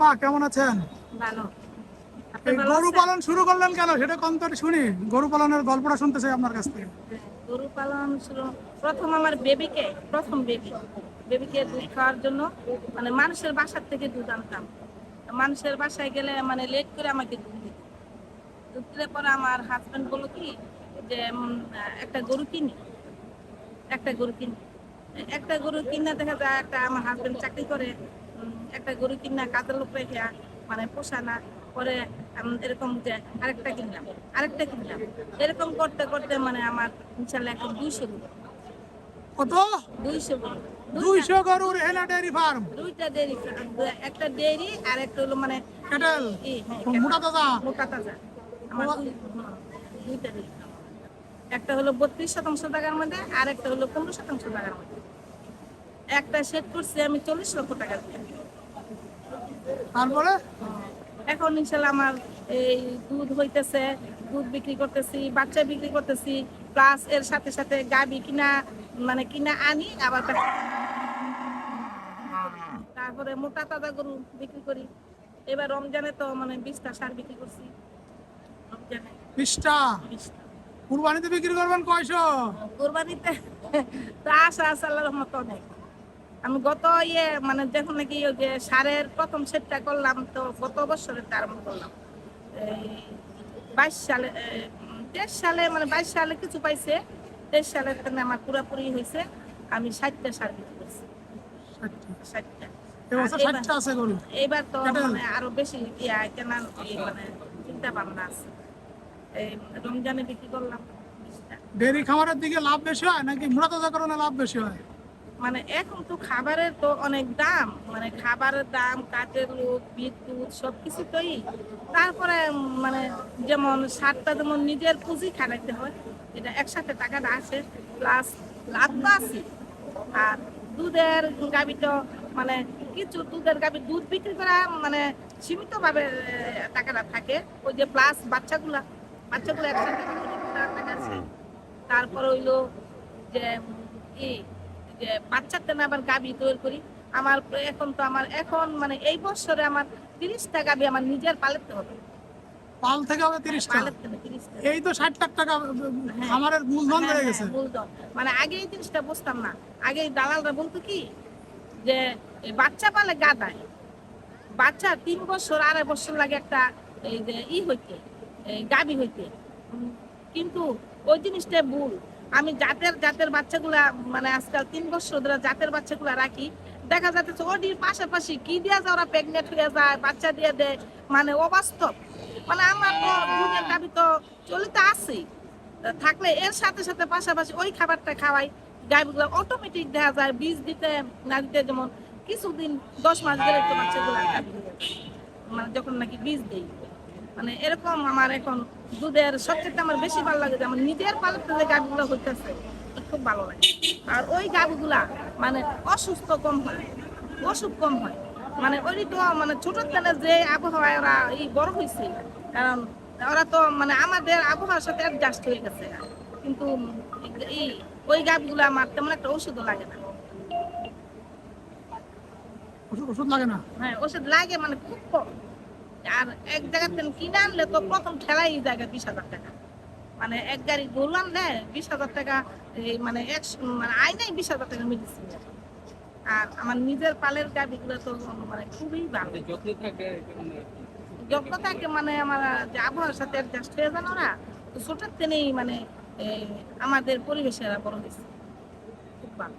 আপা কেমন আছেন? ভালো। গরু পালন শুরু করলেন কেন? সেটা কম তো শুনি। গরু পালনের গল্পটা শুনতে চাই আপনার কাছ থেকে। গরু পালন শুরু প্রথম আমার বেবিকে প্রথম বেবি। বেবিকে দুধ খাওয়ার জন্য মানে মানুষের বাসার থেকে দুধ আনতাম। মানুষের বাসায় গেলে মানে লেট করে আমাকে দুধ দিত। দুধ দিলে পরে আমার হাজব্যান্ড বলল কি যে একটা গরু কিনি। একটা গরু কিনি। একটা গরু কিনা দেখা যায় একটা আমার হাজব্যান্ড চাকরি করে। একটা গরু কিনা কাজের লোক রেখে মানে পোষা না পরে এরকম যে আরেকটা কিনলাম আরেকটা কিনলাম। এরকম করতে করতে মানে আমার ইনশাল্লাহ এখন দুইশো গরু। কত? দুইশো গরু। দুইটা- দুইশো গরুর ডেয়ারি ফার্ম। দুইটা ডেয়ারি একটা ডেয়ারি আর একটা হলো মানে ক্যাটেল। হ্যাঁ, মোটা তাজা। মোটা তাজা। আমার দুইটা ডেয়ারি একটা হলো বত্রিশ শতাংশ টাকার মধ্যে আর একটা হলো পনেরো শতাংশ টাকার মধ্যে। একটা সেট করছি আমি চল্লিশ লক্ষ টাকা দিয়ে। তারপরে? এখন ইনশাল্লাহ আমার এই দুধ হইতেছে দুধ বিক্রি করতেছি বাচ্চা বিক্রি করতেছি প্লাস এর সাথে সাথে গাবি কিনা মানে কিনা আনি আবার তারপরে মোটা তাজা গরু বিক্রি করি। এবার রমজানে তো মানে বিশটা সার বিক্রি করছি। রমজানে। বিশটা? কুরবানিতে বিক্রি করবেন কয়শো? কোরবানিতে তো আশা আছে আল্লাহ রহমত অনেক। আমি গত ইয়ে মানে যখন নাকি ওই যে সারের প্রথম সেটটা করলাম তো গত বছরের আরম্ভ করলাম। বাইশ সালে তেইশ সালে মানে বাইশ সালে কিছু পাইছে তেইশ সালে থেকে আমার পুরাপুরি হয়েছে আমি ষাটটা সার বিক্রি করছি। ষাটটা। এইবার তো মানে আরও বেশি ইয়া কেনার মানে চিন্তা ভাবনা আছে। এই রমজানে বিক্রি করলাম ডেয়ারি খামারের দিকে লাভ বেশি হয় নাকি করণে লাভ বেশি হয়? মানে এখন তো খাবারের তো অনেক দাম মানে খাবারের দাম কাঠের লোক বিদ্যুৎ সব কিছুতেই তারপরে মানে যেমন সারটা যেমন নিজের পুঁজি খাটাইতে হয় এটা একসাথে টাকাটা আসে প্লাস লাভ তো আছে। আর দুধের গাবি তো মানে কিছু দুধের গাবি দুধ বিক্রি করা মানে সীমিতভাবে টাকাটা থাকে। ওই যে প্লাস বাচ্চাগুলা বাচ্চাগুলো একসাথে বিক্রি টাকা আছে। তারপর হইল যে ই যে বাচ্চার জন্য আবার গাবি তৈরি করি। আমার এখন তো আমার এখন মানে এই বছরে আমার তিরিশটা গাবি আমার নিজের পালতে হবে। পাল থেকে হবে এই তো ষাট লাখ টাকা খামারের মূলধন বেড়ে গেছে হ্যাঁ, মূলধন। মানে আগে এই জিনিসটা বুঝতাম না। আগে দালালরা বলতো কি যে বাচ্চা পালে গাদায়। বাচ্চা তিন বছর আড়াই বছর লাগে একটা এই যে ই হইতে গাবি হইতে। কিন্তু ওই জিনিসটা ভুল। আমি জাতের জাতের বাচ্চাগুলা মানে আজকাল তিন বছর ধরে জাতের বাচ্চাগুলা রাখি। দেখা যাচ্ছে ওটির পাশাপাশি কি দিয়া যায় ওরা প্রেগনেন্ট হয়ে যায়, বাচ্চা দিয়ে দেয় মানে অবাস্তব। মানে আমার তো দুধের গাবি তো চলিতে আছেই। থাকলে এর সাথে সাথে পাশাপাশি ওই খাবারটা খাওয়াই, গাইগুলো অটোমেটিক দেখা যায়, বীজ দিতে, না দিতে যেমন কিছুদিন, দশ মাস গেলে তো বাচ্চাগুলো মানে যখন নাকি বীজ দেই। মানে এরকম আমার এখন দুধের সবচেয়ে আমার বেশি ভালো লাগে যে আমার নিজের পালতে যে গাভীগুলো হইতেছে খুব ভালো লাগে। আর ওই গাভীগুলা মানে অসুস্থ কম হয় অসুখ কম হয়। মানে ওই তো মানে ছোট থেকে যে আবহাওয়ায় ওরা এই বড় হয়েছে কারণ ওরা তো মানে আমাদের আবহাওয়ার সাথে অ্যাডজাস্ট হয়ে গেছে। কিন্তু এই ওই গাছগুলো আমার তেমন একটা ওষুধও লাগে না। ওষুধ লাগে না? হ্যাঁ ওষুধ লাগে মানে খুব কম। আর এক জায়গা থেকে কিনে আনলে তো প্রথম ঠেলাই জায়গা বিশ হাজার টাকা। মানে এক গাড়ি গরু আনলে বিশ হাজার টাকা এই মানে এক মানে আইনাই বিশ হাজার টাকা মেডিসিন আর আমার নিজের পালের গাড়িগুলো তো মানে খুবই ভালো যত্ন থাকে মানে আমার যে আবহাওয়ার সাথে অ্যাডজাস্ট হয়ে যান ওরা তো ছোটোর থেকেই মানে আমাদের পরিবেশে বড় হয়েছে খুব ভালো।